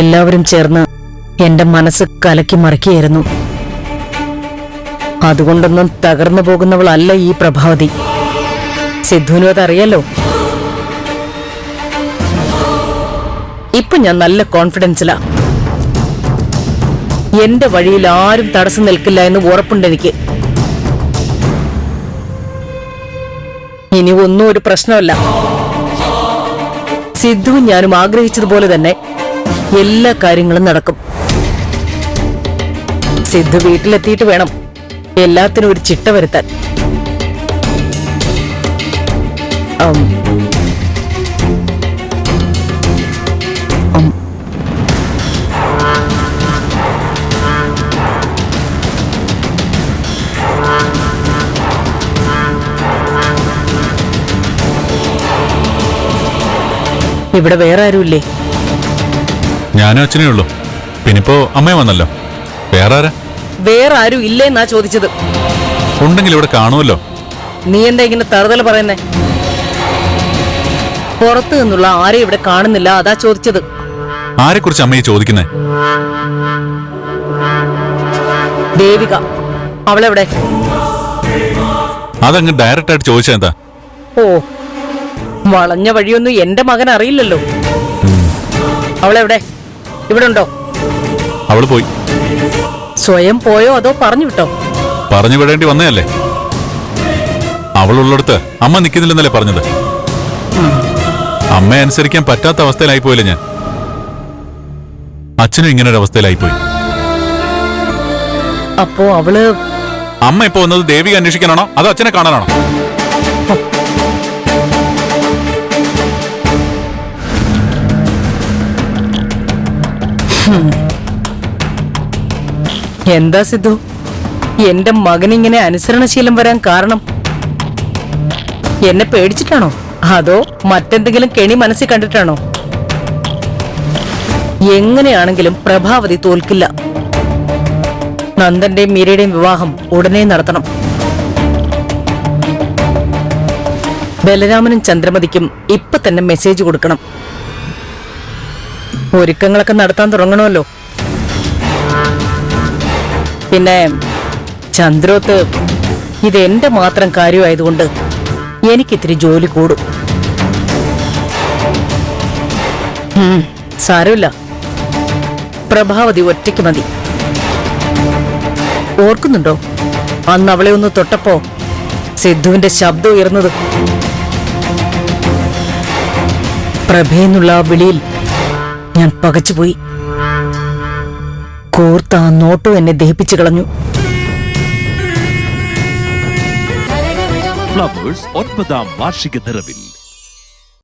എല്ലാവരും ചേർന്ന് എന്റെ മനസ്സ് കലക്കി മറിക്കുകയായിരുന്നു. അതുകൊണ്ടൊന്നും തകർന്നു പോകുന്നവളല്ല ഈ പ്രഭാവതി. സിദ്ധുവിനും അതറിയാലോ? ഇപ്പൊ ഞാൻ നല്ല കോൺഫിഡൻസിലാ. എന്റെ വഴിയിൽ ആരും തടസ്സം നിൽക്കില്ല എന്ന് ഉറപ്പുണ്ട് എനിക്ക്. ഇനി ഒന്നും ഒരു പ്രശ്നമല്ല. സിദ്ധുവും ഞാനും ആഗ്രഹിച്ചതുപോലെ തന്നെ എല്ലാ കാര്യങ്ങളും നടക്കും. സിദ്ധു വീട്ടിലെത്തിയിട്ട് വേണം. എല്ലാത്തിനും ഒരു ചിട്ട വരുത്താൻ. ഇവിടെ വേറെ ആരുമില്ലേ? ഞാനും അച്ഛനേ ഉള്ളൂ. പിന്നിപ്പോ അമ്മയും വന്നല്ലോ. വേറെ ആരാ വേറെ ആരും ഇല്ലേന്നാ ചോദിച്ചത്. ഉണ്ടെങ്കിൽ ഇവിടെ കാണുമല്ലോ. നീ എന്താ ഇങ്ങനെ തറുതല പറയുന്നേ? പുറത്തു നിന്നുള്ള ആരെയും ഇവിടെ കാണുന്നില്ല അതാ ചോദിച്ചത്. ആരെ കുറിച്ച് അമ്മയെ ചോദിക്കുന്നേ? ദേവിക അവളെവിടെ? അതങ്ങ് ഡയറക്റ്റ് ആയിട്ട് ചോദിച്ചാ എന്താ? ഓ വളഞ്ഞ വഴിയൊന്നും എന്റെ മകൻ അറിയില്ലല്ലോ. അവളെവിടെ? ഇവിടെ ഉണ്ടോ? അവൾ പോയി. സ്വയം പോയോ അതോ പറഞ്ഞു വിട്ടോ? പറഞ്ഞു വിടേണ്ടി വന്നതല്ലേ? അവളുള്ളിടത്ത് അമ്മ നിൽക്കുന്നില്ലെന്നല്ലേ പറഞ്ഞത്? അമ്മയെ അനുസരിക്കാൻ പറ്റാത്ത അവസ്ഥയിലായി പോയില്ലേ ഞാൻ? അച്ഛനും ഇങ്ങനെ ഒരു അവസ്ഥയിലായി പോയി. അപ്പോ അവൾ അമ്മ ഇപ്പൊ വന്നത് ദേവിക അന്വേഷിക്കാനാണോ? അതോ അച്ഛനെ കാണാനാണോ? എന്താ സിദ്ധു? എന്റെ ഇങ്ങനെ അനുസരണശീലം വരാൻ കാരണം? എന്നെ പേടിച്ചിട്ടാണോ? അതോ മറ്റെന്തെങ്കിലും കെണി മനസ്സിൽ കണ്ടിട്ടാണോ? എങ്ങനെയാണെങ്കിലും പ്രഭാവതി തോൽക്കില്ല. നന്ദന്റെയും മീരയുടെയും വിവാഹം ഉടനെ നടത്തണം. ബലരാമനും ചന്ദ്രമതിക്കും ഇപ്പൊ തന്നെ മെസ്സേജ് കൊടുക്കണം. ഒരുക്കങ്ങളൊക്കെ നടത്താൻ തുടങ്ങണമല്ലോ. പിന്നെ ചന്ദ്രോത്ത് ഇത് എന്റെ മാത്രം കാര്യമായതുകൊണ്ട് എനിക്കിത്തിരി ജോലി കൂടും. സാരമില്ല. പ്രഭാവതി ഒറ്റയ്ക്ക് മതി. ഓർക്കുന്നുണ്ടോ? അന്ന് അവളെ ഒന്ന് തൊട്ടപ്പോ സിദ്ധുവിന്റെ ശബ്ദം ഉയർന്നത്. പ്രഭയെന്നുള്ള ആ വിളിയിൽ ഞാൻ പകച്ചുപോയി കോർത്ത ആ നോട്ടോ എന്നെ ദഹിപ്പിച്ചു കളഞ്ഞു. ഒൻപതാം വാർഷിക നിറവിൽ.